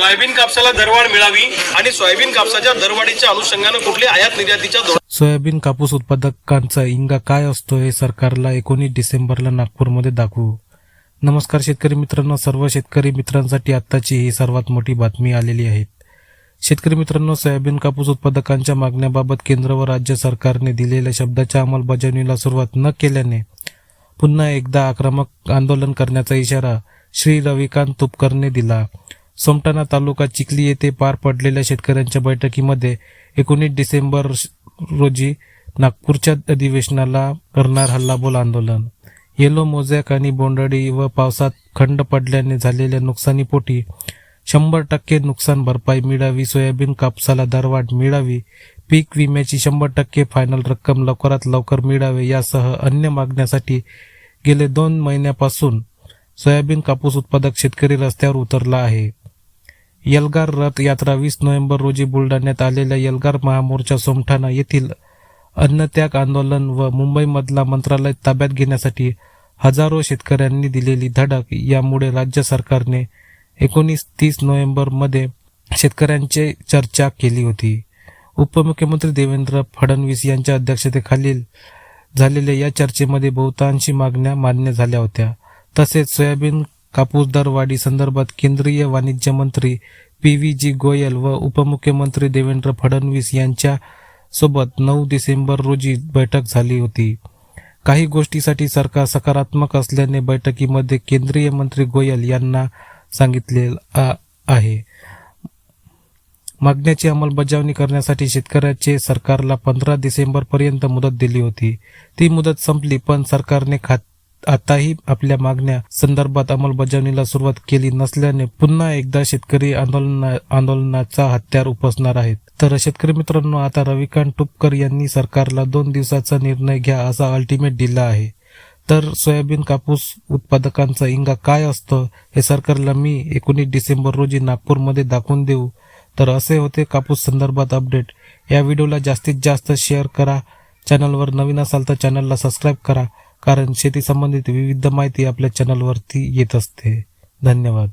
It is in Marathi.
सोयाबीन कापसाला दरवाढ मिळावी आणि सोयाबीन कापसाच्या दरवाढीच्या अनुषंगानं कुठले आयात निर्यातीच्या सोयाबीन कापूस उत्पादकांचा इंगा काय असतो हे सरकारला एकोणीस डिसेंबरला नागपूरमध्ये दाखवू. नमस्कार शेतकरी मित्रांनो सर्व शेतकरी मित्रांसाठी आत्ताची ही सर्वात मोठी बातमी आलेली आहे. शेतकरी मित्रांनो सोयाबीन कापूस उत्पादकांच्या मागण्याबाबत केंद्र व राज्य सरकारने दिलेल्या शब्दाच्या अंमलबजावणीला सुरुवात न केल्याने पुन्हा एकदा आक्रमक आंदोलन करण्याचा इशारा श्री रविकांत तुपकरने दिला. सोमटाणा तालुका चिखली येथे पार पडलेल्या शेतकऱ्यांच्या बैठकीमध्ये एकोणीस डिसेंबर रोजी नागपूरच्या अधिवेशनाला करणार हल्लाबोल आंदोलन. येलो मोझॅक आणि बोंडाळी व पावसात खंड पडल्याने झालेल्या नुकसानीपोटी शंभर टक्के नुकसान भरपाई मिळावी सोयाबीन कापसाला दरवाढ मिळावी पीक विम्याची शंभर टक्के फायनल रक्कम लवकरात लवकर मिळावे यासह अन्य मागण्यासाठी गेले दोन महिन्यापासून सोयाबीन कापूस उत्पादक शेतकरी रस्त्यावर उतरला आहे. यलगार रथ यात्रा वीस नोव्हेंबर रोजी बुलढाण्यात आलेल्या यलगार महामोर्चा सोमठाणा येथील अन्नत्याग आंदोलन व मुंबईमधला मंत्रालय ताब्यात घेण्यासाठी हजारो शेतकऱ्यांनी दिलेली धडक यामुळे राज्य सरकारने एकोणीस तीस नोव्हेंबरमध्ये शेतकऱ्यांची चर्चा केली होती. उपमुख्यमंत्री देवेंद्र फडणवीस यांच्या अध्यक्षतेखालील झालेल्या या चर्चेमध्ये बहुतांशी मागण्या मान्य झाल्या होत्या. तसेच सोयाबीन कापूस दरवाढी संदर्भात केंद्रीय वाणिज्य मंत्री पी व्ही जी गोयल व उपमुख्यमंत्री देवेंद्र फडणवीस यांच्या सोबत नऊ डिसेंबर रोजी बैठक झाली होती. काही गोष्टीसाठी सरकार सकारात्मक असल्याने बैठकीमध्ये केंद्रीय मंत्री गोयल यांना सांगितले आ- आहे. मागण्याची अंमलबजावणी करण्यासाठी शेतकऱ्याचे सरकारला पंधरा डिसेंबर पर्यंत मुदत दिली होती. ती मुदत संपली पण सरकारने खात आताही आपल्या मागण्या संदर्भात अंमलबजावणीला सुरुवात केली नसल्याने पुन्हा एकदा शेतकरी आंदोलना आंदोलनाचा हत्यार उपसणार आहेत. तर शेतकरी मित्रांनो आता रविकांत टुपकर यांनी सरकारला दोन दिवसाचा निर्णय घ्या असा अल्टिमेट दिला आहे. तर सोयाबीन कापूस उत्पादकांचा इंगा काय असतं हे सरकारला मी एकोणीस डिसेंबर रोजी नागपूरमध्ये दाखवून देऊ. तर असे होते कापूस संदर्भात अपडेट या व्हिडिओला जास्तीत जास्त शेअर करा. चॅनलवर नवीन असाल तर चॅनलला सबस्क्राईब करा. कारण शेती संबंधित विविध माहिती आपल्या चॅनलवरती येत असते. धन्यवाद.